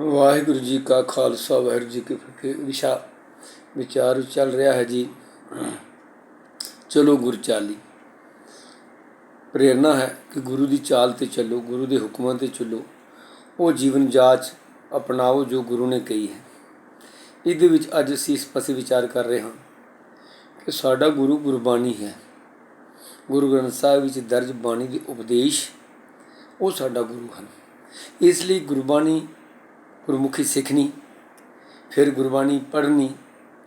ਵਾਹਿਗੁਰੂ ਜੀ ਕਾ ਖਾਲਸਾ, ਵਾਹਿਗੁਰੂ ਜੀ ਕੀ ਫਤਿਹ। ਵਿਸ਼ਾ, ਵਿਚਾਰ ਚੱਲ ਰਿਹਾ ਹੈ ਜੀ। ਚਲੋ ਗੁਰ ਚਾਲੀ। ਪ੍ਰੇਰਣਾ ਹੈ ਕਿ ਗੁਰੂ ਦੀ ਚਾਲ ਤੇ ਚੱਲੋ, ਗੁਰੂ ਦੇ ਹੁਕਮਾਂ ਤੇ ਚੱਲੋ। ਉਹ ਜੀਵਨ ਜਾਚ ਅਪਣਾਓ ਜੋ ਗੁਰੂ ਨੇ ਕਹੀ ਹੈ। ਇਹਦੇ ਵਿੱਚ ਅੱਜ ਅਸੀਂ ਇਸ ਪਾਸੇ ਵਿਚਾਰ ਕਰ ਰਹੇ ਹਾਂ ਕਿ ਸਾਡਾ ਗੁਰੂ ਗੁਰਬਾਣੀ ਹੈ। ਗੁਰੂ ਗ੍ਰੰਥ ਸਾਹਿਬ ਵਿੱਚ ਦਰਜ ਬਾਣੀ ਦੇ ਉਪਦੇਸ਼ ਉਹ ਸਾਡਾ ਗੁਰੂ ਹਨ। ਇਸ ਲਈ ਗੁਰਬਾਣੀ ਗੁਰਮੁਖੀ ਸਿੱਖਣੀ, ਫਿਰ ਗੁਰਬਾਣੀ ਪੜ੍ਹਨੀ,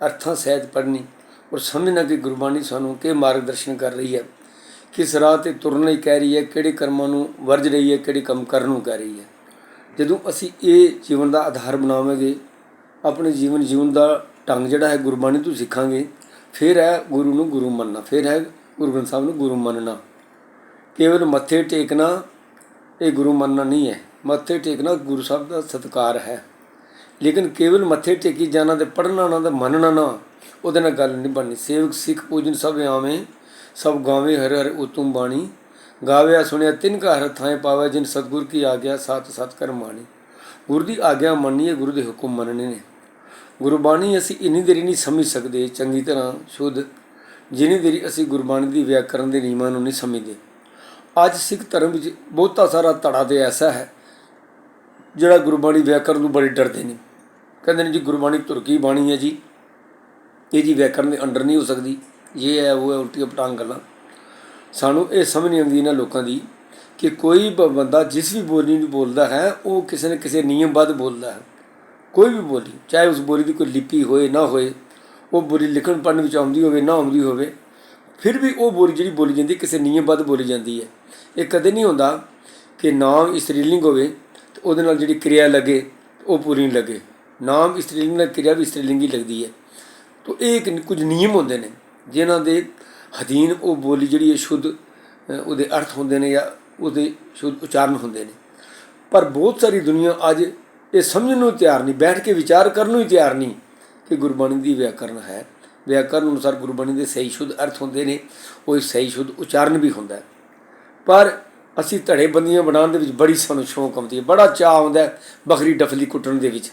ਅਰਥਾਂ ਸਹਿਤ ਪੜ੍ਹਨੀ ਔਰ ਸਮਝਣਾ ਕਿ ਗੁਰਬਾਣੀ ਸਾਨੂੰ ਕੀ ਮਾਰਗਦਰਸ਼ਨ ਕਰ ਰਹੀ ਹੈ, ਕਿਸ ਰਾਹ ਤੇ ਤੁਰਨ ਲਈ ਕਹਿ ਰਹੀ ਹੈ, ਕਿਹੜੇ ਕਰਮਾਂ ਨੂੰ ਵਰਜ ਰਹੀ ਹੈ, ਕਿਹੜੇ ਕੰਮ ਕਰਨ ਨੂੰ ਕਹਿ ਰਹੀ ਹੈ। ਜਦੋਂ ਅਸੀਂ ਇਹ ਜੀਵਨ ਦਾ ਆਧਾਰ ਬਣਾਵਾਂਗੇ, ਆਪਣੇ ਜੀਵਨ ਜੀਵਨ ਦਾ ਢੰਗ ਜਿਹੜਾ ਹੈ ਗੁਰਬਾਣੀ ਤੋਂ ਸਿੱਖਾਂਗੇ, ਫਿਰ ਹੈ ਗੁਰੂ ਨੂੰ ਗੁਰੂ ਮੰਨਣਾ, ਫਿਰ ਹੈ ਗੁਰੂ ਗ੍ਰੰਥ ਸਾਹਿਬ ਨੂੰ ਗੁਰੂ ਮੰਨਣਾ। ਕੇਵਲ ਮੱਥੇ ਟੇਕਣਾ ਇਹ ਗੁਰੂ ਮੰਨਣਾ ਨਹੀਂ ਹੈ। ਮੱਥੇ ਟੇਕਣਾ ਗੁਰੂ ਸਾਹਿਬ ਦਾ ਸਤਿਕਾਰ ਹੈ। ਲੇਕਿਨ ਕੇਵਲ ਮੱਥੇ ਟੇਕੀ ਜਾਣਾ ਤੇ ਪੜ੍ਹਨਾ ਨਾ ਤੇ ਮੰਨਣਾ ਨਾ, ਉਹਦੇ ਨਾਲ ਗੱਲ ਨਹੀਂ ਬਣਨੀ। ਸੇਵਕ, ਸਿੱਖ, ਪੂਜਨ ਸਭ ਆਵੇਂ ਸਭ ਗਾਵੇਂ ਹਰ ਹਰ ਉਤਮ ਬਾਣੀ। ਗਾਵਿਆ, ਸੁਣਿਆ, ਤਿੰਨ ਕਾ ਹਰ ਥਾਂ ਪਾਵੇ, ਜਿਨ ਸਤਗੁਰ ਕੀ ਆਗਿਆ, ਸਤ ਸਤ ਕਰ ਮਾਣੀ। ਗੁਰੂ ਦੀ ਆਗਿਆ ਮੰਨਣੀ ਹੈ ਗੁਰੂ ਦੇ ਹੁਕਮ ਮੰਨਣੇ ਨੇ। ਗੁਰਬਾਣੀ ਅਸੀਂ ਇੰਨੀ ਦੇਰੀ ਨਹੀਂ ਸਮਝ ਸਕਦੇ, ਚੰਗੀ ਤਰ੍ਹਾਂ ਸ਼ੁੱਧ। ਜਿੰਨੀ ਦੇਰੀ ਅਸੀਂ ਗੁਰਬਾਣੀ ਦੀ ਵਿਆਕਰਨ ਦੇ ਨਿਯਮਾਂ ਨੂੰ ਨਹੀਂ ਸਮਝਦੇ। ਅੱਜ ਸਿੱਖ ਧਰਮ ਵਿੱਚ ਬਹੁਤਾ ਸਾਰਾ ਧੜਾ ਤੇ ਐਸਾ ਹੈ। ਜਿਹੜਾ ਗੁਰਬਾਣੀ ਵਿਆਕਰਨ ਨੂੰ ਬੜੀ ਡਰਦੇ ਨੇ। ਕਹਿੰਦੇ ਨੇ ਜੀ, ਗੁਰਬਾਣੀ ਤੁਰਕੀ ਬਾਣੀ ਹੈ ਜੀ। ਇਹ ਜੀ ਵਿਆਕਰਨ ਦੇ ਅੰਡਰ ਨਹੀਂ ਹੋ ਸਕਦੀ। ਇਹ ਹੈ, ਉਹ ਹੈ, ਉਲਟੀਆਂ ਪਟਾਂਗ ਗੱਲਾਂ। ਸਾਨੂੰ ਇਹ ਸਮਝ ਨਹੀਂ ਆਉਂਦੀ ਇਹਨਾਂ ਲੋਕਾਂ ਦੀ ਕਿ ਕੋਈ ਬ- ਬੰਦਾ ਜਿਸ ਵੀ ਬੋਲੀ ਨੂੰ ਬੋਲਦਾ ਹੈ, ਉਹ ਕਿਸੇ ਨਾ ਕਿਸੇ ਨਿਯਮਬੱਧ ਬੋਲਦਾ ਹੈ। ਕੋਈ ਵੀ ਬੋਲੀ, ਚਾਹੇ ਉਸ ਬੋਲੀ ਦੀ ਕੋਈ ਲਿਪੀ ਹੋਏ, ਨਾ ਹੋਏ, ਉਹ ਬੋਲੀ ਲਿਖਣ ਪੜ੍ਹਨ ਵਿੱਚ ਆਉਂਦੀ ਹੋਵੇ, ਨਾ ਆਉਂਦੀ ਹੋਵੇ, ਫਿਰ ਵੀ ਉਹ ਬੋਲੀ ਜਿਹੜੀ ਬੋਲੀ ਜਾਂਦੀ, ਕਿਸੇ ਨਿਯਮਬੱਧ ਬੋਲੀ ਜਾਂਦੀ ਹੈ। ਇਹ ਕਦੇ ਨਹੀਂ ਹੁੰਦਾ ਕਿ ਨਾਮ ਇਸਤਰੀਲਿੰਗ ਹੋਵੇ ਉਹਦੇ ਨਾਲ ਜਿਹੜੀ ਕਿਰਿਆ ਲੱਗੇ, ਉਹ ਪੂਰੀ ਨਹੀਂ ਲੱਗੇ। ਨਾਮ ਇਸਤਰੀਲਿੰਗ ਨਾਲ ਕਿਰਿਆ ਵੀ ਇਸਤਰੀਲਿੰਗ ਹੀ ਲੱਗਦੀ ਹੈ। ਤੋ ਇਹ ਇੱਕ ਕੁਝ ਨਿਯਮ ਹੁੰਦੇ ਨੇ, ਜਿਨ੍ਹਾਂ ਦੇ ਅਧੀਨ ਉਹ ਬੋਲੀ ਜਿਹੜੀ ਹੈ ਸ਼ੁੱਧ ਉਹਦੇ ਅਰਥ ਹੁੰਦੇ ਨੇ ਜਾਂ ਉਹਦੇ ਸ਼ੁੱਧ ਉਚਾਰਨ ਹੁੰਦੇ ਨੇ। ਪਰ ਬਹੁਤ ਸਾਰੀ ਦੁਨੀਆ ਅੱਜ ਇਹ ਸਮਝਣ ਨੂੰ ਤਿਆਰ ਨਹੀਂ, ਬੈਠ ਕੇ ਵਿਚਾਰ ਕਰਨ ਨੂੰ ਹੀ ਤਿਆਰ ਨਹੀਂ ਕਿ ਗੁਰਬਾਣੀ ਦੀ ਵਿਆਕਰਨ ਹੈ। ਵਿਆਕਰਨ ਅਨੁਸਾਰ ਗੁਰਬਾਣੀ ਦੇ ਸਹੀ ਸ਼ੁੱਧ ਅਰਥ ਹੁੰਦੇ ਨੇ, ਉਹ ਸਹੀ ਸ਼ੁੱਧ ਉਚਾਰਨ ਵੀ ਹੁੰਦਾ ਪਰ ਅਸੀਂ ਧੜੇ ਬੰਦੀਆਂ ਬਣਾਉਣ ਦੇ ਵਿੱਚ ਬੜੀ ਸਾਨੂੰ ਸ਼ੌਂਕ ਆਉਂਦੀ ਹੈ। ਬੜਾ ਚਾਹ ਆਉਂਦਾ ਹੈ ਬਖਰੀ ਡਫਲੀ ਕੁੱਟਣ ਦੇ ਵਿੱਚ।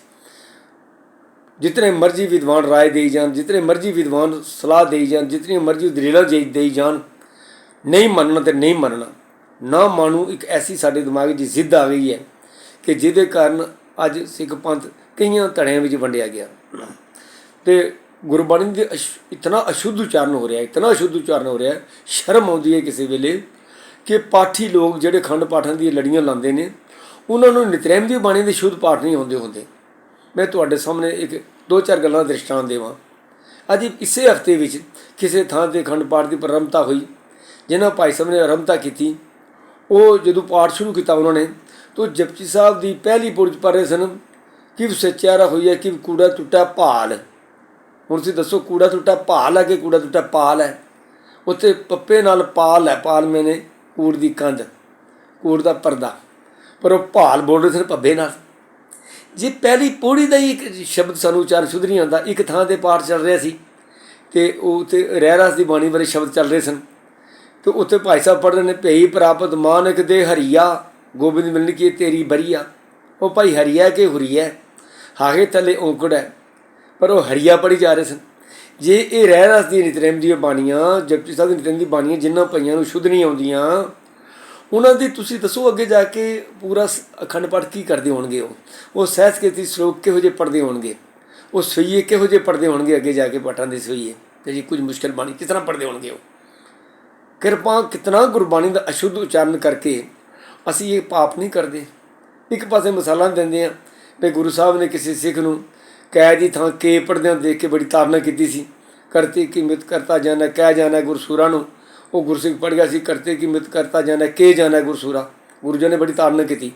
ਜਿਤਨੇ ਮਰਜ਼ੀ ਵਿਦਵਾਨ ਰਾਏ ਦੇਈ ਜਾਣ, ਜਿਤਨੇ ਮਰਜ਼ੀ ਵਿਦਵਾਨ ਸਲਾਹ ਦੇਈ ਜਾਣ, ਜਿਤਨੀ ਮਰਜ਼ੀ ਦਲੀਲਾਂ ਦੇਈ ਜਾਣ, ਨਹੀਂ ਮੰਨਣਾ ਤੇ ਨਹੀਂ ਮੰਨਣਾ। ਨਾ ਮਾਣੂ ਇੱਕ ਐਸੀ ਸਾਡੇ ਦਿਮਾਗ 'ਚ ਜ਼ਿੱਦ ਆ ਗਈ ਹੈ ਕਿ ਜਿਹਦੇ ਕਾਰਨ ਅੱਜ ਸਿੱਖ ਪੰਥ ਕਈਆਂ ਧੜਿਆਂ ਵਿੱਚ ਵੰਡਿਆ ਗਿਆ। ਤੇ ਗੁਰਬਾਣੀ ਦੇ ਅਸ਼- ਇਤਨਾ ਅਸ਼ੁੱਧ ਉਚਾਰਨ ਹੋ ਰਿਹਾ, ਇਤਨਾ ਅਸ਼ੁੱਧ ਉਚਾਰਨ ਹੋ ਰਿਹਾ, ਸ਼ਰਮ ਆਉਂਦੀ ਹੈ ਕਿਸੇ ਵੇਲੇ ਕਿ ਪਾਠੀ ਲੋਕ ਜਿਹੜੇ ਖੰਡ ਪਾਠਾਂ ਦੀਆਂ ਲੜੀਆਂ ਲਾਉਂਦੇ ਨੇ, ਉਹਨਾਂ ਨੂੰ ਨਿਤਰੇਮ ਦੀ ਬਾਣੀ ਦੇ ਸ਼ੁੱਧ ਪਾਠ ਨਹੀਂ ਹੁੰਦੇ ਹੁੰਦੇ। ਮੈਂ ਤੁਹਾਡੇ ਸਾਹਮਣੇ ਇੱਕ ਦੋ ਚਾਰ ਗੱਲਾਂ ਦਾ ਦ੍ਰਿਸ਼ਟਾਂਤ ਦੇਵਾਂ। ਅੱਜ ਇਸੇ ਹਫ਼ਤੇ ਵਿੱਚ ਕਿਸੇ ਥਾਂ ਤੇ ਖੰਡ ਪਾਠ ਦੀ ਪ੍ਰਰੰਭਤਾ ਹੋਈ, ਜਿਨ੍ਹਾਂ ਭਾਈ ਸਾਹਿਬ ਨੇ ਆਰੰਭਤਾ ਕੀਤੀ। ਉਹ ਜਦੋਂ ਪਾਠ ਸ਼ੁਰੂ ਕੀਤਾ ਉਹਨਾਂ ਨੇ, ਤਾਂ ਜਪਜੀ ਸਾਹਿਬ ਦੀ ਪਹਿਲੀ ਪੁਰਜ ਪੜ੍ਹ ਰਹੇ ਸਨ, ਕਿ ਸੱਚਿਆਰਾ ਹੋਈਆ, ਕਿ ਕੂੜਾ ਟੁੱਟਾ ਭਾਲ। ਹੁਣ ਤੁਸੀਂ ਦੱਸੋ, ਕੂੜਾ ਟੁੱਟਾ ਭਾਲ ਹੈ ਕਿ ਕੂੜਾ ਟੁੱਟਾ ਪਾਲ ਹੈ? ਉੱਥੇ ਪੱਪੇ ਨਾਲ ਪਾਲ ਹੈ, ਪਾਲ ਮੈਨੇ। ਕੂੜ ਦੀ ਕੰਧ, ਕੂੜ ਦਾ ਪਰਦਾ, ਪਰ ਉਹ ਭਾਲ ਬੋਲ ਰਹੇ ਸਨ ਪੱਬੇ ਨਾਲ। ਜੇ ਪਹਿਲੀ ਪੌੜੀ ਦਾ ਹੀ ਇੱਕ ਸ਼ਬਦ ਸਾਨੂੰ ਉਚਾਰ ਸ਼ੁੱਧ ਨਹੀਂ ਆਉਂਦਾ, ਇੱਕ ਥਾਂ ਤੇ ਪਾਠ ਚੱਲ ਰਿਹਾ ਸੀ ਤੇ ਉਹ ਉੱਥੇ ਰਹਿ ਰਸ ਦੀ ਬਾਣੀ ਬਾਰੇ ਸ਼ਬਦ ਚੱਲ ਰਹੇ ਸਨ। ਤੇ ਉੱਥੇ ਭਾਈ ਸਾਹਿਬ ਪੜ੍ਹ ਰਹੇ ਨੇ, ਭਈ ਪ੍ਰਾਪਤ ਮਾਨਕ ਦੇ ਹਰੀਆ, ਗੋਬਿੰਦ ਮਿਲਨ ਕੀ ਤੇਰੀ ਬਰੀਆ। ਉਹ ਭਾਈ ਹਰੀਆ ਕੇ ਹੁਰੀਆ ਹਾਗੇ ਥੱਲੇ ਔਂਕੜ ਹੈ ਪਰ ਉਹ ਹਰੀਆ ਪੜੀ ਜਾ ਰਹੇ ਸਨ। ਜੇ ਇਹ ਰਹਿ ਰਸ ਦੀ ਨਿਤਰੇਮ ਦੀਆਂ ਬਾਣੀਆਂ, ਜਪਜੀ ਸਾਹਿਬ ਦੀ ਨਿਤਰੇਮ ਦੀ ਬਾਣੀਆਂ ਜਿਨ੍ਹਾਂ ਪਈਆਂ ਨੂੰ ਸ਼ੁੱਧ ਨਹੀਂ ਆਉਂਦੀਆਂ, ਉਹਨਾਂ ਦੀ ਤੁਸੀਂ ਦੱਸੋ ਅੱਗੇ ਜਾ ਕੇ ਪੂਰਾ ਸ- ਅਖੰਡ ਪਾਠ ਕੀ ਕਰਦੇ ਹੋਣਗੇ ਉਹ? ਉਹ ਸਹਿਜ ਕੀਤੀ ਸ਼ਲੋਕ ਕਿਹੋ ਜਿਹੇ ਪੜ੍ਹਦੇ ਹੋਣਗੇ? ਉਹ ਸਈਏ ਕਿਹੋ ਜਿਹੇ ਪੜ੍ਹਦੇ ਹੋਣਗੇ ਅੱਗੇ ਜਾ ਕੇ ਪਾਠਾਂ ਦੇ ਸਈਏ? ਤੇ ਜੀ ਕੁਝ ਮੁਸ਼ਕਲ ਬਾਣੀ ਕਿਸ ਤਰ੍ਹਾਂ ਪੜ੍ਹਦੇ ਹੋਣਗੇ ਉਹ? ਕਿਰਪਾ ਕਿਤਨਾ ਗੁਰਬਾਣੀ ਦਾ ਅਸ਼ੁੱਧ ਉਚਾਰਨ ਕਰਕੇ ਅਸੀਂ ਇਹ ਪਾਪ ਨਹੀਂ ਕਰਦੇ। ਇੱਕ ਪਾਸੇ ਮਸਾਲਾ ਦਿੰਦੇ ਆ ਵੀ ਗੁਰੂ ਸਾਹਿਬ ਨੇ ਕਿਸੇ ਸਿੱਖ ਨੂੰ ਕਹਿ ਦੀ ਥਾਂ ਕੇ ਪੜਦਿਆਂ ਦੇਖ ਕੇ ਬੜੀ ਤਾਰਨਾ ਕੀਤੀ ਸੀ। ਕਰਤੇ ਕੀ ਮਿਤ ਕਰਤਾ ਜਾਣਾ, ਕਹਿ ਜਾਣਾ ਗੁਰਸੂਰਾ ਨੂੰ। ਉਹ ਗੁਰਸਿੱਖ ਪੜ ਗਿਆ ਸੀ, ਕਰਤੇ ਕੀ ਮਿਤ ਕਰਤਾ ਜਾਣਾ, ਕੇ ਜਾਣਾ ਗੁਰਸੂਰਾ। ਗੁਰੂ ਜੀ ਨੇ ਬੜੀ ਤਾਰਨਾ ਕੀਤੀ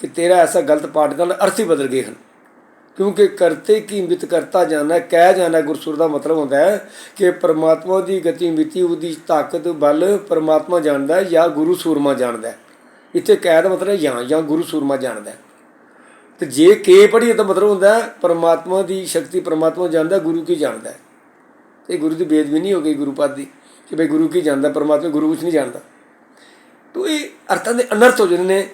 ਕਿ ਤੇਰਾ ਐਸਾ ਗਲਤ ਪਾਠ ਦਾ ਅਰਥ ਹੀ ਬਦਲ ਗਏ ਹਨ। ਕਿਉਂਕਿ ਕਰਤੇ ਕੀ ਮਿਤ ਕਰਤਾ ਜਾਣਾ, ਕਹਿ ਜਾਣਾ ਗੁਰਸੁਰ ਦਾ ਮਤਲਬ ਹੁੰਦਾ ਹੈ ਕਿ ਪਰਮਾਤਮਾ ਦੀ ਗਤੀ ਮਿਤੀ, ਉਹਦੀ ਤਾਕਤ, ਬਲ ਪਰਮਾਤਮਾ ਜਾਣਦਾ ਹੈ ਜਾਂ ਗੁਰੂ ਸੂਰਮਾ ਜਾਣਦਾ ਹੈ। ਇੱਥੇ ਕਹਿ ਦਾ ਮਤਲਬ ਜਾਂ ਜਾਂ ਗੁਰੂ ਸੂਰਮਾ ਜਾਣਦਾ ਹੈ। ਤੇ ਜੇ ਕੇ ਪੜ੍ਹੀਏ ਤਾਂ ਮਤਲਬ ਹੁੰਦਾ ਪਰਮਾਤਮਾ ਦੀ ਸ਼ਕਤੀ ਪਰਮਾਤਮਾ ਜਾਣਦਾ, ਗੁਰੂ ਕੀ ਜਾਣਦਾ ਹੈ। ਇਹ ਗੁਰੂ ਦੀ ਬੇਦਬੀ ਨਹੀਂ ਹੋ ਗਈ ਗੁਰੂ ਪਦ ਦੀ ਕਿ ਬਈ ਗੁਰੂ ਕੀ ਜਾਣਦਾ, ਪਰਮਾਤਮਾ ਗੁਰੂ ਕੁਝ ਨਹੀਂ ਜਾਣਦਾ। ਤੋ ਇਹ ਅਰਥਾਂ ਦੇ ਅਨਰਥ ਹੋ ਜਾਂਦੇ ਨੇ।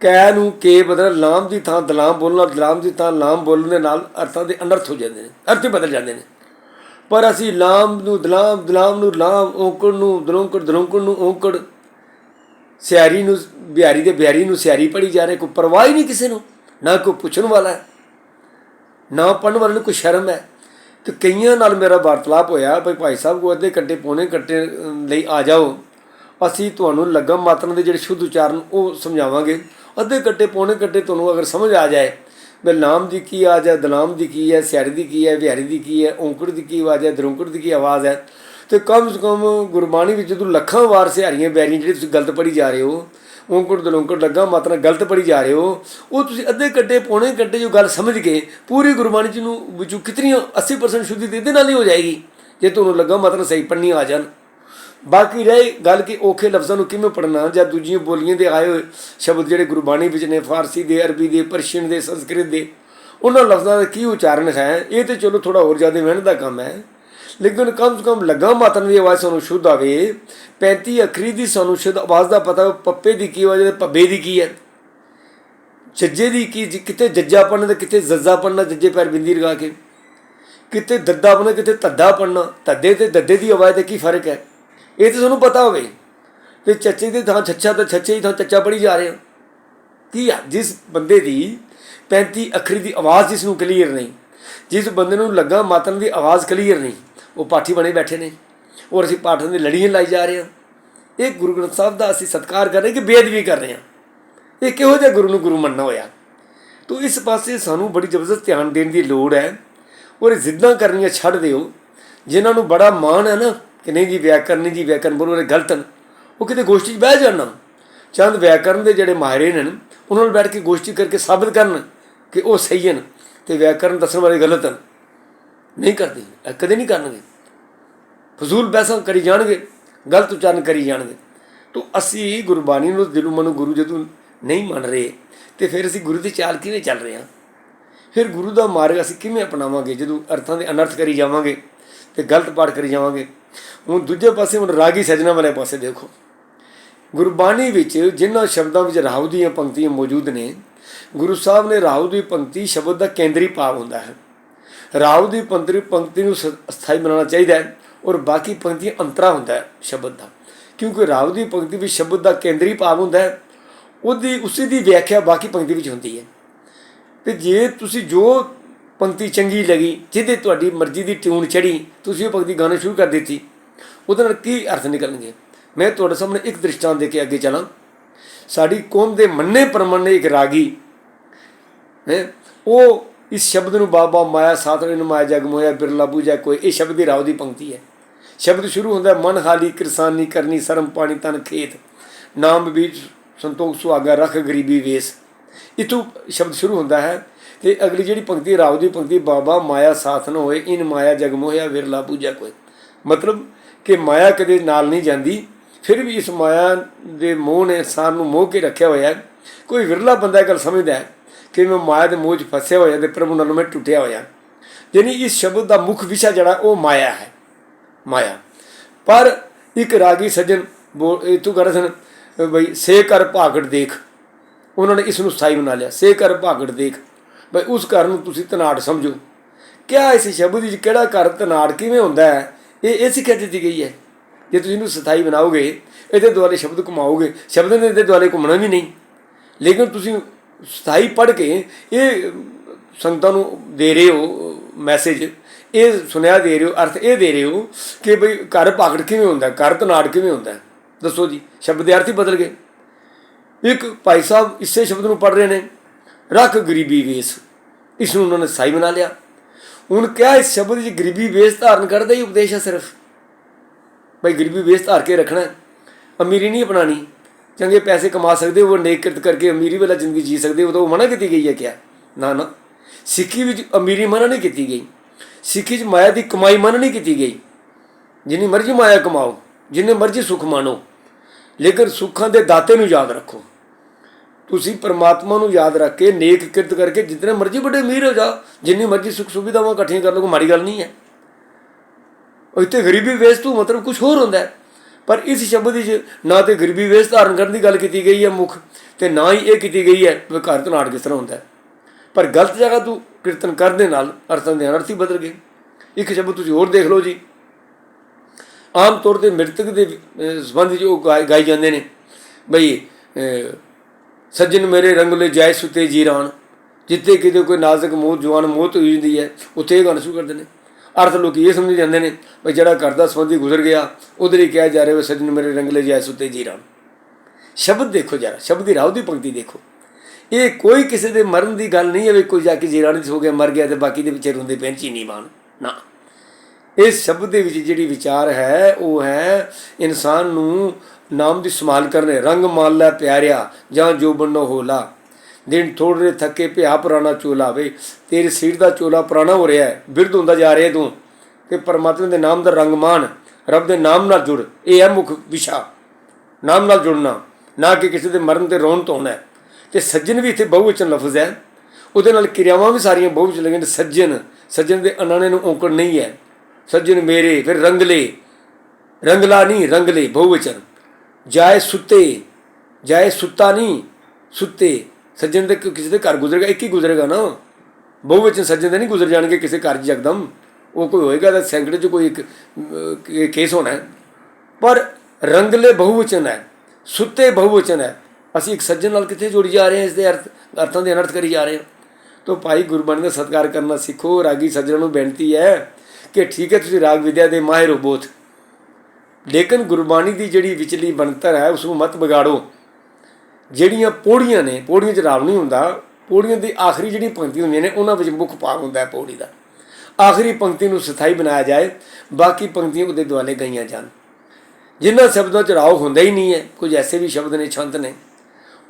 ਕੈ ਨੂੰ ਕੇ ਬਦਲ, ਲਾਮ ਦੀ ਥਾਂ ਦਲਾਮ ਬੋਲਣਾ, ਦਲਾਮ ਦੀ ਥਾਂ ਲਾਮ ਬੋਲਣ ਦੇ ਨਾਲ ਅਰਥਾਂ ਦੇ ਅਨਰਥ ਹੋ ਜਾਂਦੇ ਨੇ, ਅਰਥ ਬਦਲ ਜਾਂਦੇ ਨੇ। ਪਰ ਅਸੀਂ ਲਾਮ ਨੂੰ ਦਲਾਮ ਦਲਾਮ ਨੂੰ ਲਾਮ, ਔਂਕੜ ਨੂੰ ਦਲੋਂਕੜ ਦਲੋਂਕੜ ਨੂੰ ਔਂਕੜ, ਸਿਆਰੀ ਨੂੰ ਬਿਹਾਰੀ ਦੇ ਬਿਹਾਰੀ ਨੂੰ ਸਿਆਰੀ ਪੜੀ ਜਾ ਰਹੇ, ਕੋਈ ਪਰਵਾਹ ਹੀ ਨਹੀਂ ਕਿਸੇ ਨੂੰ। ਨਾ ਕੋਈ ਪੁੱਛਣ ਵਾਲਾ ਹੈ, ਨਾ ਪੜਨ ਵਾਲੇ ਨੂੰ ਕੋਈ ਸ਼ਰਮ ਹੈ। ਤੇ ਕਈਆਂ ਨਾਲ ਮੇਰਾ ਵਾਰਤਾਲਾਪ ਹੋਇਆ ਭਈ ਭਾਈ ਸਾਹਿਬ ਕੋ ਅੱਧੇ ਘੰਟੇ ਪੌਣੇ ਘੰਟੇ ਲਈ ਆ ਜਾਓ। ਅਸੀਂ ਤੁਹਾਨੂੰ ਲੱਗਮ ਮਾਤਰਾ ਦੇ ਜਿਹੜੇ ਸ਼ੁੱਧ ਉਚਾਰਨ ਉਹ ਸਮਝਾਵਾਂਗੇ। ਅੱਧੇ ਘੰਟੇ, ਪੌਣੇ ਘੰਟੇ ਤੁਹਾਨੂੰ ਅਗਰ ਸਮਝ ਆ ਜਾਏ, ਵੀ ਨਾਮ ਦੀ ਕੀ ਆਵਾਜ਼ ਹੈ ਦਲਾਮ ਦੀ ਕੀ ਹੈ, ਸਿਆਰੀ ਦੀ ਕੀ ਹੈ, ਵਿਹਾਰੀ ਦੀ ਕੀ ਹੈ, ਔਂਕੜ ਦੀ ਕੀ ਆਵਾਜ਼ ਹੈ, ਦਰੋਂਕੜ ਦੀ ਕੀ ਆਵਾਜ਼ ਹੈ, ਤੇ ਕਮ ਸੇ ਕਮ ਗੁਰਬਾਣੀ ਵਿੱਚ ਜਦੋਂ ਲੱਖਾਂ ਵਾਰ ਸਿਹਾਰੀਆਂ, ਬਿਹਾਰੀਆਂ ਜਿਹੜੀ ਤੁਸੀਂ ਗਲਤ ਪੜੀ ਜਾ ਰਹੇ ਹੋ ਔਂਕੜ ਦਲੋਂਕੜ ਲੱਗਾ ਮਾਤਰਾ ਗਲਤ ਪੜੀ ਜਾ ਰਹੇ ਹੋ। ਉਹ ਤੁਸੀਂ ਅੱਧੇ ਘੰਟੇ, ਪੌਣੇ ਘੰਟੇ ਜੋ ਗੱਲ ਸਮਝ ਕੇ ਪੂਰੀ ਗੁਰਬਾਣੀ ਜੀ ਨੂੰ ਵਿੱਚੋਂ ਕਿਤਨੀਆਂ 80% ਸ਼ੁੱਧੀ ਤੇ ਇਹਦੇ ਨਾਲ ਹੀ ਹੋ ਜਾਏਗੀ। ਜੇ ਤੁਹਾਨੂੰ ਲੱਗਾ ਮਾਤਰਾ ਸਹੀ ਪੜਨੀ ਆ ਜਾਣ। ਬਾਕੀ ਰਹੇ ਗੱਲ ਕਿ ਔਖੇ ਲਫ਼ਜ਼ਾਂ ਨੂੰ ਕਿਵੇਂ ਪੜਨਾ ਜਾਂ ਦੂਜੀਆਂ ਬੋਲੀਆਂ ਦੇ ਆਏ ਹੋਏ ਸ਼ਬਦ ਜਿਹੜੇ ਗੁਰਬਾਣੀ ਵਿੱਚ ਨੇ, ਫਾਰਸੀ ਦੇ, ਅਰਬੀ ਦੇ ਪਰਸ਼ੀਅਨ ਦੇ, ਸੰਸਕ੍ਰਿਤ ਦੇ, ਉਹਨਾਂ ਲਫ਼ਜ਼ਾਂ ਦਾ ਕੀ ਉਚਾਰਨ ਹੈ? ਇਹ ਤੇ ਚਲੋ ਥੋੜਾ ਹੋਰ ਜ਼ਿਆਦਾ ਮਿਹਨਤ ਦਾ ਕੰਮ ਹੈ। ਲੇਕਿਨ ਕਮ ਸੇ ਕਮ ਲੱਗਾ ਮਾਤਨ ਦੀ ਆਵਾਜ਼ ਸਾਨੂੰ ਸ਼ੁੱਧ ਆਵੇ। 35 ਅਖਰੀ ਦੀ ਸਾਨੂੰ ਸ਼ੁੱਧ ਆਵਾਜ਼ ਦਾ ਪਤਾ ਪੱਪੇ ਦੀ ਕੀ ਆਵਾਜ਼ ਹੈ ਪੱਬੇ ਦੀ ਕੀ ਹੈ। ਜੱਜੇ ਦੀ ਕੀ ਜੀ- ਕਿਤੇ ਜੱਜਾ ਪੜਨਾ ਤੇ ਕਿਤੇ ਜ਼ੱਜ਼ਾ ਪੜਨਾ ਜੱਜੇ ਪੈਰ ਬਿੰਦੀ ਲਗਾ ਕੇ। ਕਿਤੇ ਦੱਦਾ ਪੜਨਾ ਕਿਤੇ ਧੱਦਾ ਪੜਨਾ ਧੱਦੇ ਤੇ ਦੱਦੇ ਦੀ ਆਵਾਜ਼ ਦਾ ਕੀ ਫ਼ਰਕ ਹੈ? ਇਹ ਤਾਂ ਤੁਹਾਨੂੰ ਪਤਾ ਹੋਵੇ ਤੇ ਚੱਚੇ ਦੀ ਥਾਂ ਛੱਛਾ ਤੇ ਛੱਛੇ ਦੀ ਥਾਂ ਚੱਚਾ ਪੜੀ ਜਾ ਰਹੇ ਹੋ। ਕੀ ਆ? ਜਿਸ ਬੰਦੇ ਦੀ 35 ਅੱਖਰੀ ਦੀ ਆਵਾਜ਼ ਜਿਸ ਨੂੰ ਕਲੀਅਰ ਨਹੀਂ, ਜਿਸ ਬੰਦੇ ਨੂੰ ਲੱਗਾ ਮਾਤਨ ਦੀ ਆਵਾਜ਼ ਕਲੀਅਰ ਨਹੀਂ ਉਹ ਪਾਠੀ ਬਣੇ ਬੈਠੇ ਨੇ। ਔਰ ਅਸੀਂ ਪਾਠਾਂ ਦੀ ਲੜੀਆਂ ਲਾਈ ਜਾ ਰਹੇ ਹਾਂ। ਇਹ ਗੁਰੂ ਗ੍ਰੰਥ ਸਾਹਿਬ ਦਾ ਅਸੀਂ ਸਤਿਕਾਰ ਕਰ ਰਹੇ ਕਿ ਬੇਅਦਬੀ ਕਰ ਰਹੇ ਹਾਂ। ਇਹ ਕਿਹੋ ਜਿਹਾ ਗੁਰੂ ਨੂੰ ਗੁਰੂ ਮੰਨਣਾ ਹੋਇਆ? ਤੋ ਇਸ ਪਾਸੇ ਸਾਨੂੰ ਬੜੀ ਜ਼ਬਰਦਸਤ ਧਿਆਨ ਦੇਣ ਦੀ ਲੋੜ ਹੈ। ਔਰ ਇਹ ਜ਼ਿੱਦਾਂ ਕਰਨੀਆਂ ਛੱਡ ਦਿਓ। ਜਿਨ੍ਹਾਂ ਨੂੰ ਬੜਾ ਮਾਣ ਹੈ ਨਾ ਕਿ ਨਹੀਂ ਜੀ ਵਿਆਕਰਨ ਨਹੀਂ ਜੀ ਵਿਆਕਰਨ ਬੋਲੋ ਗਲਤ ਹਨ। ਉਹ ਕਿਤੇ ਗੋਸ਼ਟੀ 'ਚ ਬਹਿ ਜਾਣ ਚੰਦ ਵਿਆਕਰਨ ਦੇ ਜਿਹੜੇ ਮਾਹਿਰ ਨੇ ਉਹਨਾਂ ਨਾਲ ਬੈਠ ਕੇ ਗੋਸ਼ਟੀ ਕਰਕੇ ਸਾਬਤ ਕਰਨ ਕਿ ਉਹ ਸਹੀ ਹਨ ਤੇ ਵਿਆਕਰਨ ਦੱਸਣ ਵਾਲੇ ਗਲਤ ਹਨ। ਨਹੀਂ ਕਰਦੇ ਇਹ ਕਦੇ ਨਹੀਂ ਕਰਨਗੇ। ਫਜ਼ੂਲ ਬਹਿਸਾਂ ਕਰੀ ਜਾਣਗੇ, ਗਲਤ ਉਚਾਰਨ ਕਰੀ ਜਾਣਗੇ। ਤੋ ਅਸੀਂ ਗੁਰਬਾਣੀ ਨੂੰ ਦਿਲੋਂ ਮਨੋਂ ਗੁਰੂ ਜਦੋਂ ਨਹੀਂ ਮੰਨ ਰਹੇ, ਤੇ ਫਿਰ ਅਸੀਂ ਗੁਰੂ ਦੀ ਚਾਲ ਕਿਵੇਂ ਚੱਲ ਰਹੇ ਹਾਂ? ਫਿਰ ਗੁਰੂ ਦਾ ਮਾਰਗ ਅਸੀਂ ਕਿਵੇਂ ਅਪਣਾਵਾਂਗੇ, ਜਦੋਂ ਅਰਥਾਂ ਦੇ ਅਨਰਥ ਕਰੀ ਜਾਵਾਂਗੇ ਤੇ ਗਲਤ ਪਾਠ ਕਰੀ ਜਾਵਾਂਗੇ? ਹੁਣ ਦੂਜੇ ਪਾਸੇ ਹੁਣ ਰਾਗੀ ਸਜਣਾ ਵਾਲੇ ਪਾਸੇ ਦੇਖੋ। ਗੁਰਬਾਣੀ ਵਿੱਚ ਜਿਨ੍ਹਾਂ ਸ਼ਬਦਾਂ ਵਿੱਚ ਰਾਹੂ ਦੀਆਂ ਪੰਕਤੀਆਂ ਮੌਜੂਦ ਨੇ, ਗੁਰੂ ਸਾਹਿਬ ਨੇ ਰਾਹੂ ਦੀ ਪੰਕਤੀ ਸ਼ਬਦ ਦਾ ਕੇਂਦਰੀ ਭਾਵ ਹੁੰਦਾ ਹੈ। ਰਾਹੂ ਦੀ ਪੰਕਤੀ ਪੰਕਤੀ ਨੂੰ ਸਥਾਈ ਬਣਾਉਣਾ ਚਾਹੀਦਾ ਹੈ ਔਰ ਬਾਕੀ ਪੰਕਤੀਆਂ ਅੰਤਰਾ ਹੁੰਦਾ ਹੈ ਸ਼ਬਦ ਦਾ। ਕਿਉਂਕਿ ਰਾਹੂ ਦੀ ਪੰਕਤੀ ਵਿੱਚ ਸ਼ਬਦ ਦਾ ਕੇਂਦਰੀ ਭਾਵ ਹੁੰਦਾ ਹੈ, ਉਹਦੀ, ਉਸੇ ਦੀ ਵਿਆਖਿਆ ਬਾਕੀ ਪੰਕਤੀ ਵਿੱਚ ਹੁੰਦੀ ਹੈ। ਤੇ ਜੇ ਤੁਸੀਂ ਜੋ ਪੰਕਤੀ ਚੰਗੀ ਲੱਗੀ, ਜਿਹਦੇ ਤੁਹਾਡੀ ਮਰਜ਼ੀ ਦੀ ਟਿਊਨ ਚੜੀ ਤੁਸੀਂ ਉਹ ਪੰਕਤੀ ਗਾਣਾ ਸ਼ੁਰੂ ਕਰ ਦਿੱਤੀ, ਉਹਦੇ ਨਾਲ ਕੀ ਅਰਥ ਨਿਕਲਣਗੇ? ਮੈਂ ਤੁਹਾਡੇ ਸਾਹਮਣੇ ਇੱਕ ਦ੍ਰਿਸ਼ਟਾਂਤ ਦੇ ਕੇ ਅੱਗੇ ਚੱਲਾਂ। ਸਾਡੀ ਕੌਮ ਦੇ ਮੰਨੇ ਪਰਮੰਨੇ ਇੱਕ ਰਾਗੀ, ਹੈ, ਉਹ ਇਸ ਸ਼ਬਦ ਨੂੰ ਬਾਬਾ ਮਾਇਆ ਸਾਤਰੇ ਨੂੰ ਮਾਇਆ ਜਗ ਮੋਇਆ ਬਿਰਲਾ ਬੂਜਾ ਕੋਈ। ਇਹ ਸ਼ਬਦ ਦੀ ਰਾਉ ਦੀ ਪੰਕਤੀ ਹੈ। ਸ਼ਬਦ ਸ਼ੁਰੂ ਹੁੰਦਾ ਹੈ, ਮਨ ਹਾਲੀ ਕਿਰਸਾਨੀ ਕਰਨੀ ਸਰਮ ਪਾਣੀ ਤਨ ਖੇਤ। ਨਾਮ ਬੀਜ ਸੰਤੋਖ ਸੁਹਾਗਾ ਰਖ ਗਰੀਬੀ ਵੇਸ। ਇਥੋਂ ਸ਼ਬਦ ਸ਼ੁਰੂ ਹੁੰਦਾ ਹੈ ਤੇ ਅਗਲੀ ਜਿਹੜੀ ਪੰਕਤੀ ਰਾਉ ਦੀ ਪੰਕਤੀ ਬਾਬਾ ਮਾਇਆ ਸਾਥ ਨ ਹੋਏ ਇਨ ਮਾਇਆ ਜਗ ਮੋਹਿਆ ਵਿਰਲਾ ਪੂਜਾ ਕੋਈ। ਮਤਲਬ ਕਿ ਮਾਇਆ ਕਦੇ ਨਾਲ ਨਹੀਂ ਜਾਂਦੀ ਫਿਰ ਵੀ ਇਸ ਮਾਇਆ ਦੇ ਮੋਹ ਨੇ ਇਨਸਾਨ ਨੂੰ ਮੋਹ ਕੇ ਰੱਖਿਆ ਹੋਇਆ ਹੈ। ਕੋਈ ਵਿਰਲਾ ਬੰਦਾ ਇਹ ਗੱਲ ਸਮਝਦਾ ਹੈ ਕਿ ਮੈਂ ਮਾਇਆ ਦੇ ਮੋਹ 'ਚ ਫਸਿਆ ਹੋਇਆ ਤੇ ਪ੍ਰਭੂ ਨਾਲੋਂ ਮੈਂ ਟੁੱਟਿਆ ਹੋਇਆ। ਯਾਨੀ ਇਸ ਸ਼ਬਦ ਦਾ ਮੁੱਖ ਵਿਸ਼ਾ ਜਿਹੜਾ ਉਹ ਮਾਇਆ ਹੈ। ਮਾਇਆ। ਪਰ ਇੱਕ ਰਾਗੀ ਸੱਜਣ ਇਹ ਤੂੰ ਕਰ ਸਨ, ਬਈ ਸੇ ਕਰ ਭਾਗੜ ਦੇਖ। ਉਹਨਾਂ ਨੇ ਇਸ ਨੂੰ ਸਥਾਈ ਬਣਾ ਲਿਆ। ਸੇ ਕਰ ਭਾਗੜ ਦੇਖ। ਬਈ ਉਸ ਘਰ ਨੂੰ ਤੁਸੀਂ ਧਨਾੜ ਸਮਝੋ। ਕਿਆ ਇਸ ਸ਼ਬਦ ਵਿੱਚ ਕਿਹੜਾ ਘਰ ਧਨਾੜ ਕਿਵੇਂ ਹੁੰਦਾ ਹੈ? ਇਹ ਇਹ ਸਿੱਖਿਆ ਦਿੱਤੀ ਗਈ ਹੈ। ਜੇ ਤੁਸੀਂ ਇਹਨੂੰ ਸਥਾਈ ਬਣਾਓਗੇ, ਇਹਦੇ ਦੁਆਲੇ ਸ਼ਬਦ ਘੁਮਾਓਗੇ, ਸ਼ਬਦ ਨੇ ਇਹਦੇ ਦੁਆਲੇ ਘੁੰਮਣਾ ਵੀ ਨਹੀਂ। ਲੇਕਿਨ ਤੁਸੀਂ ਸਥਾਈ ਪੜ੍ਹ ਕੇ ਇਹ ਸੰਗਤਾਂ ਨੂੰ ਦੇ ਰਹੇ ਹੋ ਮੈਸੇਜ ਇਹ ਸੁਨੇਹਾ ਦੇ ਰਹੇ ਹੋ, ਅਰਥ ਇਹ ਦੇ ਰਹੇ ਹੋ ਕਿ ਭਈ ਘਰ ਭਾਗੜ ਕਿਵੇਂ ਹੁੰਦਾ, ਘਰ ਤਨਾੜ ਕਿਵੇਂ ਹੁੰਦਾ? ਦੱਸੋ ਜੀ ਸ਼ਬਦ ਦੇ ਅਰਥ ਹੀ ਬਦਲ ਗਏ। ਇੱਕ ਭਾਈ ਸਾਹਿਬ ਇਸੇ ਸ਼ਬਦ ਨੂੰ ਪੜ੍ਹ ਰਹੇ ਨੇ, ਰੱਖ ਗਰੀਬੀ ਵੇਸ। ਇਸ ਨੂੰ ਉਹਨਾਂ ਨੇ ਸਹੀ ਬਣਾ ਲਿਆ। ਹੁਣ ਕਿਹਾ ਇਸ ਸ਼ਬਦ ਵਿੱਚ ਗਰੀਬੀ ਵੇਸ ਧਾਰਨ ਕਰਦਾ ਹੀ ਉਪਦੇਸ਼ ਹੈ ਸਿਰਫ? ਭਾਈ ਗਰੀਬੀ ਵੇਸ ਧਾਰ ਕੇ ਰੱਖਣਾ ਅਮੀਰੀ ਨਹੀਂ ਅਪਣਾਣੀ ਚੰਗੇ ਪੈਸੇ ਕਮਾ ਸਕਦੇ ਹੋ ਨੇਕ ਕਿਰਤ ਕਰਕੇ ਅਮੀਰੀ ਵਾਲਾ ਜ਼ਿੰਦਗੀ ਜੀ ਸਕਦੇ ਹੋ, ਤਾਂ ਉਹ ਮਨਾ ਕੀਤੀ ਗਈ ਹੈ ਕਿਆ? ਨਾ ਨਾ। ਸਿੱਖੀ ਵਿੱਚ ਅਮੀਰੀ ਮਨਾ ਨਹੀਂ ਕੀਤੀ ਗਈ। ਸਿੱਖੀ 'ਚ ਮਾਇਆ ਦੀ ਕਮਾਈ ਮਨਾ ਨਹੀਂ ਕੀਤੀ ਗਈ। ਜਿੰਨੀ ਮਰਜ਼ੀ ਮਾਇਆ ਕਮਾਓ, ਜਿੰਨੇ ਮਰਜ਼ੀ ਸੁੱਖ ਮਾਣੋ, ਲੇਕਿਨ ਸੁੱਖਾਂ ਦੇ ਦਾਤੇ ਨੂੰ ਯਾਦ ਰੱਖੋ। ਤੁਸੀਂ ਪਰਮਾਤਮਾ ਨੂੰ ਯਾਦ ਰੱਖ ਕੇ ਨੇਕ ਕਿਰਤ ਕਰਕੇ ਜਿੰਨੇ ਮਰਜ਼ੀ ਵੱਡੇ ਅਮੀਰ ਹੋ ਜਾ ਜਿੰਨੀ ਮਰਜ਼ੀ ਸੁੱਖ ਸੁਵਿਧਾਵਾਂ ਇਕੱਠੀਆਂ ਕਰ ਲਓ, ਕੋਈ ਮਾੜੀ ਗੱਲ ਨਹੀਂ ਹੈ। ਇੱਥੇ ਗਰੀਬੀ ਵੇਚ ਤੂੰ ਮਤਲਬ ਕੁਝ ਹੋਰ ਹੁੰਦਾ ਹੈ। ਪਰ ਇਸ ਸ਼ਬਦ ਵਿੱਚ ਨਾ ਤੇ ਗਰੀਬੀ ਵੇਸ਼ ਧਾਰਨ ਕਰਨ ਦੀ ਗੱਲ ਕੀਤੀ ਗਈ ਹੈ ਮੁੱਖ ਤੇ ਨਾ ਹੀ ਇਹ ਕੀਤੀ ਗਈ ਹੈ ਵੀ ਘਰ ਧਨਾੜ ਕਿਸ ਤਰ੍ਹਾਂ ਹੁੰਦਾ ਪਰ ਗਲਤ ਜਗ੍ਹਾ ਤੋਂ ਕੀਰਤਨ ਕਰਨ ਦੇ ਨਾਲ ਅਰਥਾਂ ਦੇ ਅਰਥ ਹੀ ਬਦਲ ਗਏ। ਇੱਕ ਸ਼ਬਦ ਤੁਸੀਂ ਹੋਰ ਦੇਖ ਲਓ ਜੀ। ਆਮ ਤੌਰ ਤੇ ਮ੍ਰਿਤਕ ਦੇ ਸੰਬੰਧ ਵਿੱਚ ਉਹ ਗਾਏ ਗਾਏ ਜਾਂਦੇ ਨੇ। ਬਈ ਸੱਜਣ ਮੇਰੇ ਰੰਗਲੇ ਲੈ ਜਾਇ ਸੁਤੇ ਜੀਰਾਨ। ਜਿੱਥੇ ਕਿਤੇ ਕੋਈ ਨਾਜ਼ੁਕ ਮੌਤ, ਜਵਾਨ ਮੌਤ ਹੋਈ ਜਾਂਦੀ ਹੈ, ਉੱਥੇ ਇਹ ਗਾਣਾ ਸ਼ੁਰੂ ਕਰਦੇ ਨੇ। ਅਰਥ ਲੋਕੀ ਇਹ ਸਮਝ ਜਾਂਦੇ ਨੇ ਵੀ ਜਿਹੜਾ ਘਰ ਦਾ ਸੰਬੰਧੀ ਗੁਜ਼ਰ ਗਿਆ ਉਹਦੇ ਹੀ ਕਿਹਾ ਜਾ ਰਿਹਾ ਵੀ ਸੱਜਣ ਮੇਰੇ ਰੰਗਲੇ ਲੈ ਜਾਇ ਸੁਤੇ ਜੀਰਾਨ ਸ਼ਬਦ ਦੇਖੋ ਜਰਾ, ਸ਼ਬਦ ਦੀ ਰਾਹ ਦੀ ਪੰਕਤੀ ਦੇਖੋ। ਇਹ ਕੋਈ ਕਿਸੇ ਦੇ ਮਰਨ ਦੀ ਗੱਲ ਨਹੀਂ ਹੈ ਵੀ ਕੋਈ ਜਾ ਕੇ ਜੀਰਾਣੀ ਚ ਹੋ ਗਿਆ ਮਰ ਗਿਆ ਤੇ ਬਾਕੀ ਦੇ ਪਿੱਛੇ ਰੋਂਦੇ ਪੈਣ ਨਹੀਂ ਮਾਨ। ਨਾ। ਇਸ ਸ਼ਬਦ ਦੇ ਵਿੱਚ ਜਿਹੜੀ ਵਿਚਾਰ ਹੈ, ਉਹ ਹੈ ਇਨਸਾਨ ਨੂੰ ਨਾਮ ਦੀ ਸੰਭਾਲ ਕਰਨੇ, ਰੰਗ ਮਾਲ ਲੈ ਪਿਆਰਿਆ ਜਾਂ ਜੋ ਬੰਨੋ ਹੋਲਾ ਦਿਨ ਥੋੜੇ ਥੱਕੇ ਭਿਆ ਪੁਰਾਣਾ ਚੋਲਾ ਵੇ ਤੇਰੇ ਸਿਰ ਦਾ ਚੋਲਾ ਪੁਰਾਣਾ ਹੋ ਰਿਹਾ ਹੈ, ਬਿਰਧ ਹੁੰਦਾ ਜਾ ਰਿਹਾ ਤੂੰ। ਤੇ ਪਰਮਾਤਮਾ ਦੇ ਨਾਮ ਦਾ ਰੰਗਮਾਨ ਰੱਬ ਦੇ ਨਾਮ ਨਾਲ ਜੁੜ, ਇਹ ਹੈ ਮੁੱਖ ਵਿਸ਼ਾ। ਨਾਮ ਨਾਲ ਜੁੜਨਾ, ਨਾ ਕਿ ਕਿਸੇ ਦੇ ਮਰਨ ਤੇ ਰੋਣ ਤੋਂ ਹੋਣਾ ਹੈ। ਤੇ ਸੱਜਣ ਵੀ ਇੱਥੇ ਬਹੁਵਚਨ ਲਫ਼ਜ਼ ਹੈ। ਉਹਦੇ ਨਾਲ ਕਿਰਿਆਵਾਂ ਵੀ ਸਾਰੀਆਂ ਬਹੁਵਚਨ ਲੱਗੀਆਂ ਸੱਜਣ ਸੱਜਣ ਦੇ ਅਨਾਣੇ ਨੂੰ ਔਂਕੜ ਨਹੀਂ ਹੈ। ਸੱਜਣ ਮੇਰੇ, ਫਿਰ ਰੰਗਲੇ। ਰੰਗਲਾ ਨਹੀਂ, ਰੰਗਲੇ, ਬਹੁਵਚਨ। ਜਾਏ ਸੁੱਤੇ, ਜਾਏ ਸੁੱਤਾ ਨਹੀਂ, ਸੁੱਤੇ। ਸੱਜਣ ਦੇ ਕਿਸੇ ਦੇ ਘਰ ਗੁਜ਼ਰੇਗਾ, ਇੱਕ ਹੀ ਗੁਜ਼ਰੇਗਾ ਨਾ ਬਹੁਵਚਨ ਸੱਜਣ ਦੇ ਨਹੀਂ ਗੁਜ਼ਰ ਜਾਣਗੇ ਕਿਸੇ ਘਰ 'ਚ ਯਕਦਮ ਉਹ ਕੋਈ ਹੋਏਗਾ ਤਾਂ ਸੈਂਕੜੇ 'ਚ ਕੋਈ ਇੱਕ ਕੇਸ ਹੋਣਾ ਹੈ। ਪਰ ਰੰਗਲੇ ਬਹੁਵਚਨ ਹੈ, ਸੁੱਤੇ ਬਹੁਵਚਨ ਹੈ। ਅਸੀਂ ਇੱਕ ਸੱਜਣ ਨਾਲ ਕਿੱਥੇ ਜੋੜੀ ਜਾ ਰਹੇ ਹਾਂ, ਇਸ ਦੇ ਅਰਥ, ਅਰਥਾਂ ਦੇ ਅਨਰਥ ਕਰੀ ਜਾ ਰਹੇ ਹਾਂ। ਤੋਂ ਭਾਈ ਗੁਰਬਾਣੀ ਦਾ ਸਤਿਕਾਰ ਕਰਨਾ ਸਿੱਖੋ, ਰਾਗੀ ਸੱਜਣ ਨੂੰ ਬੇਨਤੀ ਹੈ ਕਿ ਠੀਕ ਹੈ, ਤੁਸੀਂ ਰਾਗ ਵਿਦਿਆ ਦੇ ਮਾਹਿਰ ਹੋ ਬਹੁਤ ਲੇਕਿਨ ਗੁਰਬਾਣੀ ਦੀ ਜਿਹੜੀ ਵਿਚਲੀ ਬਣਤਰ ਹੈ, ਉਸ ਨੂੰ ਮਤ ਵਿਗਾੜੋ। ਜਿਹੜੀਆਂ ਪੌੜੀਆਂ ਨੇ, ਪੌੜੀਆਂ 'ਚ ਰਾਵ ਨਹੀਂ ਹੁੰਦਾ, ਪੌੜੀਆਂ ਦੀ ਆਖਰੀ ਜਿਹੜੀ ਪੰਕਤੀ ਹੁੰਦੀਆਂ ਨੇ, ਉਹਨਾਂ ਵਿੱਚ ਮੁੱਖ ਭਾਗ ਹੁੰਦਾ ਹੈ ਪੌੜੀ ਦਾ। ਆਖਰੀ ਪੰਕਤੀ ਨੂੰ ਸਥਾਈ ਬਣਾਇਆ ਜਾਏ, ਬਾਕੀ ਪੰਕਤੀਆਂ ਉਹਦੇ ਦੁਆਲੇ ਗਈਆਂ ਜਾਣ। ਜਿਨ੍ਹਾਂ ਸ਼ਬਦਾਂ 'ਚ ਰਾਵ ਹੁੰਦਾ ਹੀ ਨਹੀਂ ਹੈ, ਕੁਝ ਐਸੇ ਵੀ ਸ਼ਬਦ ਨੇ ਛੰਤ ਨੇ।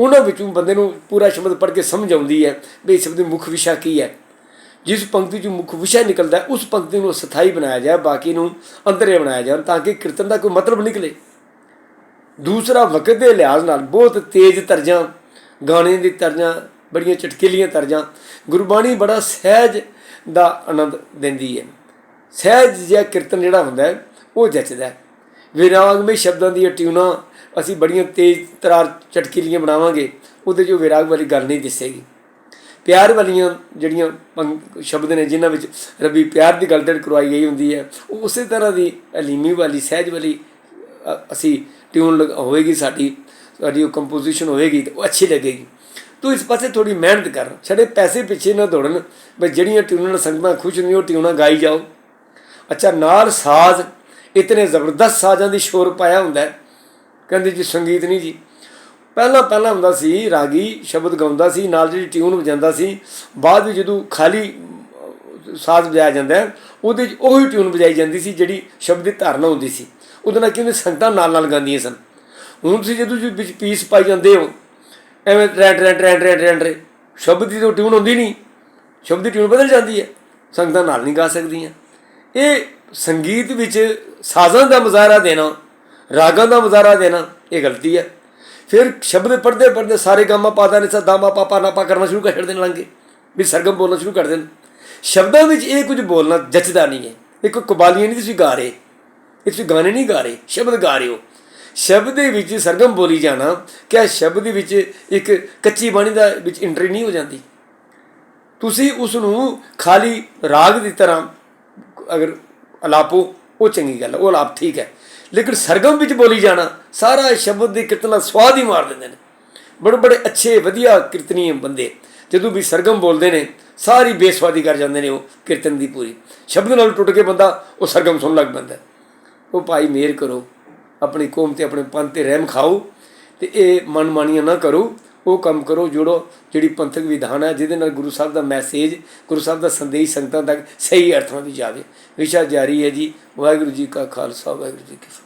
ਉਹਨਾਂ ਵਿੱਚੋਂ ਬੰਦੇ ਨੂੰ ਪੂਰਾ ਸ਼ਬਦ ਪੜ੍ਹ ਕੇ ਸਮਝ ਆਉਂਦੀ ਹੈ ਵੀ ਇਸ ਸ਼ਬਦ ਦੀ ਮੁੱਖ ਵਿਸ਼ਾ ਕੀ ਹੈ। ਜਿਸ ਪੰਕਤੀ 'ਚੋਂ ਮੁੱਖ ਵਿਸ਼ਾ ਨਿਕਲਦਾ ਉਸ ਪੰਕਤੀ ਨੂੰ ਸਥਾਈ ਬਣਾਇਆ ਜਾਏ, ਬਾਕੀ ਨੂੰ ਅੰਤਰੇ ਬਣਾਇਆ ਜਾਏ ਤਾਂ ਕਿ ਕੀਰਤਨ ਦਾ ਕੋਈ ਮਤਲਬ ਨਿਕਲੇ। ਦੂਸਰਾ ਵਕਤ ਦੇ ਲਿਹਾਜ਼ ਨਾਲ ਬਹੁਤ ਤੇਜ਼ ਤਰਜਾਂ ਗਾਣੇ ਦੀ ਤਰਜਾਂ, ਬੜੀਆਂ ਚਟਕੀਲੀਆਂ ਤਰਜਾਂ, ਗੁਰਬਾਣੀ ਬੜਾ ਸਹਿਜ ਦਾ ਆਨੰਦ ਦਿੰਦੀ ਹੈ। ਸਹਿਜ ਜਿਹਾ ਕੀਰਤਨ ਜਿਹੜਾ ਹੁੰਦਾ ਉਹ ਜੱਚਦਾ ਹੈ। ਸ਼ਬਦਾਂ ਦੀਆਂ ਟਿਊਨਾਂ ਅਸੀਂ ਬੜੀਆਂ ਤੇਜ਼ ਤਰਾਰ ਚਟਕੀਲੀਆਂ ਬਣਾਵਾਂਗੇ, ਉਹਦੇ 'ਚ ਉਹ ਵਿਰਾਗ ਵਾਲੀ ਗੱਲ ਨਹੀਂ ਦਿਸੇਗੀ। ਪਿਆਰ ਵਾਲੀਆਂ ਜਿਹੜੀਆਂ ਪੰਕ- ਸ਼ਬਦ ਨੇ, ਜਿਨ੍ਹਾਂ ਵਿੱਚ ਰੱਬੀ ਪਿਆਰ ਦੀ ਗੱਲ ਤੇ ਕਰਵਾਈ ਗਈ ਹੁੰਦੀ ਹੈ, ਉਹ ਉਸੇ ਤਰ੍ਹਾਂ ਦੀ ਅਲੀਮੀ ਵਾਲੀ, ਸਹਿਜ ਵਾਲੀ ਅਸੀਂ ਟਿਊਨ ਲਗ- ਹੋਏਗੀ ਸਾਡੀ ਸਾਡੀ ਉਹ ਕੰਪੋਜੀਸ਼ਨ ਹੋਵੇਗੀ ਤਾਂ ਉਹ ਅੱਛੀ ਲੱਗੇਗੀ। ਤੂੰ ਇਸ ਪਾਸੇ ਥੋੜੀ ਮਿਹਨਤ ਕਰ ਛੜੇ ਪੈਸੇ ਪਿੱਛੇ ਨਾ ਦੌੜਨ ਬਈ ਜਿਹੜੀਆਂ ਟਿਊਨਾਂ ਨਾਲ ਸੰਗਤਾਂ ਖੁਸ਼ ਨਹੀਂ, ਉਹ ਟਿਊਨਾਂ ਗਾਈ ਜਾਓ। ਅੱਛਾ, ਨਾਲ ਸਾਜ਼, ਇਤਨੇ ਜ਼ਬਰਦਸਤ ਸਾਜ਼ਾਂ ਦੀ ਸ਼ੋਰ ਪਾਇਆ ਹੁੰਦਾ ਕਹਿੰਦੇ ਜੀ, ਸੰਗੀਤ ਨਹੀਂ ਜੀ। ਪਹਿਲਾਂ ਪਹਿਲਾਂ ਹੁੰਦਾ ਸੀ, ਰਾਗੀ ਸ਼ਬਦ ਗਾਉਂਦਾ ਸੀ, ਨਾਲ ਜਿਹੜੀ ਟਿਊਨ ਵਜਾਉਂਦਾ ਸੀ, ਬਾਅਦ ਵਿੱਚ ਜਦੋਂ ਖਾਲੀ ਸਾਜ਼ ਵਜਾਇਆ ਜਾਂਦਾ ਉਹਦੇ 'ਚ ਉਹੀ ਟਿਊਨ ਵਜਾਈ ਜਾਂਦੀ ਸੀ, ਜਿਹੜੀ ਸ਼ਬਦ ਦੀ ਧਾਰਨਾ ਹੁੰਦੀ ਸੀ। ਉਹਦੇ ਨਾਲ ਕਿਉਂਕਿ ਸੰਗਤਾਂ ਨਾਲ ਨਾਲ ਗਾਉਂਦੀਆਂ ਸਨ। ਹੁਣ ਤੁਸੀਂ ਜਦੋਂ ਜੀ ਵਿੱਚ ਪੀਸ ਪਾਈ ਜਾਂਦੇ ਹੋ, ਐਵੇਂ ਟਰੈਂ ਟਰੈਂ ਟਰੈਂ ਟਰੈਂ ਟਰੈਂ ਟਰੈਂ ਸ਼ਬਦ ਦੀ ਤਾਂ ਟਿਊਨ ਹੁੰਦੀ ਨਹੀਂ। ਸ਼ਬਦ ਦੀ ਟਿਊਨ ਬਦਲ ਜਾਂਦੀ ਹੈ। ਸੰਗਤਾਂ ਨਾਲ ਨਹੀਂ ਗਾ ਸਕਦੀਆਂ। ਇਹ ਸੰਗੀਤ ਵਿੱਚ ਸਾਜ਼ਾਂ ਦਾ ਮੁਜ਼ਾਹਰਾ ਦੇਣਾ, ਰਾਗਾਂ ਦਾ ਮੁਜ਼ਾਹਰਾ ਦੇਣਾ, ਇਹ ਗਲਤੀ ਹੈ। ਫਿਰ ਸ਼ਬਦ ਪੜ੍ਹਦੇ ਪੜ੍ਹਦੇ ਸਾਰੇ ਗਾਮਾ ਪਾਦਾ ਨੇ ਸਦਾਮਾ ਪਾਪਾ ਨਾਪਾ ਕਰਨਾ ਸ਼ੁਰੂ ਕਰ ਛੱਡ ਦੇਣ ਲੱਗੇ। ਵੀ ਸਰਗਮ ਬੋਲਣਾ ਸ਼ੁਰੂ ਕਰ ਦੇਣ। ਸ਼ਬਦਾਂ ਵਿੱਚ ਇਹ ਕੁਝ ਬੋਲਣਾ ਜੱਚਦਾ ਨਹੀਂ ਹੈ। ਇਹ ਕੋਈ ਕਬਾਲੀਆਂ ਨਹੀਂ ਤੁਸੀਂ ਗਾ ਰਹੇ। ਇਹ ਤੁਸੀਂ ਗਾਣੇ ਨਹੀਂ ਗਾ ਰਹੇ, ਸ਼ਬਦ ਗਾ ਰਹੇ ਹੋ। ਸ਼ਬਦ ਦੇ ਵਿੱਚ ਸਰਗਮ ਬੋਲੀ ਜਾਣਾ, ਕਿਆ ਸ਼ਬਦ ਦੇ ਵਿੱਚ ਇੱਕ ਕੱਚੀ ਬਾਣੀ ਦਾ ਵਿੱਚ ਐਂਟਰੀ ਨਹੀਂ ਹੋ ਜਾਂਦੀ। ਤੁਸੀਂ ਉਸ ਨੂੰ ਖਾਲੀ ਰਾਗ ਦੀ ਤਰ੍ਹਾਂ ਅਗਰ ਅਲਾਪੋ, ਉਹ ਚੰਗੀ ਗੱਲ ਹੈ ਉਹ ਅਲਾਪ ਠੀਕ ਹੈ। ਲੇਕਿਨ ਸਰਗਮ ਵਿੱਚ ਬੋਲੀ ਜਾਣਾ, ਸਾਰਾ ਸ਼ਬਦ ਦੀ ਕਿਤਨਾ ਸਵਾਦ ਹੀ ਮਾਰ ਦਿੰਦੇ ਨੇ। ਬੜੇ ਬੜੇ ਅੱਛੇ, ਵਧੀਆ ਕੀਰਤਨੀ ਬੰਦੇ। ਜਦੋਂ ਵੀ ਸਰਗਮ ਬੋਲਦੇ ਨੇ, ਸਾਰੀ ਬੇਸਵਾਦੀ ਕਰ ਜਾਂਦੇ ਨੇ ਉਹ ਕੀਰਤਨ ਦੀ ਪੂਰੀ। ਸ਼ਬਦ ਨਾਲ ਟੁੱਟ ਕੇ ਬੰਦਾ ਉਹ ਸਰਗਮ ਸੁਣਨ ਲੱਗ ਪੈਂਦਾ। ਉਹ ਭਾਈ ਮੇਰ ਕਰੋ, ਆਪਣੀ ਕੌਮ ਤੇ ਆਪਣੇ ਪੰਥ ਤੇ ਰਹਿਮ ਖਾਓ ਤੇ ਇਹ ਮਨਮਾਨੀਆਂ ਨਾ ਕਰੋ, ਉਹ ਕੰਮ ਕਰੋ ਜੁੜੋ ਜਿਹੜੀ ਪੰਥਕ ਵਿਧਾਨ ਹੈ, ਜਿਹਦੇ ਨਾਲ ਗੁਰੂ ਸਾਹਿਬ ਦਾ ਮੈਸੇਜ, ਗੁਰੂ ਸਾਹਿਬ ਦਾ ਸੰਦੇਸ਼ ਸੰਗਤਾਂ ਤੱਕ ਸਹੀ ਅਰਥਾਂ ਵਿੱਚ ਜਾਵੇ। ਵਿਸ਼ਾ ਜਾਰੀ ਹੈ ਜੀ, ਵਾਹਿਗੁਰੂ ਜੀ ਕਾ ਖਾਲਸਾ, ਵਾਹਿਗੁਰੂ ਜੀ ਕੀ ਫਤਿਹ।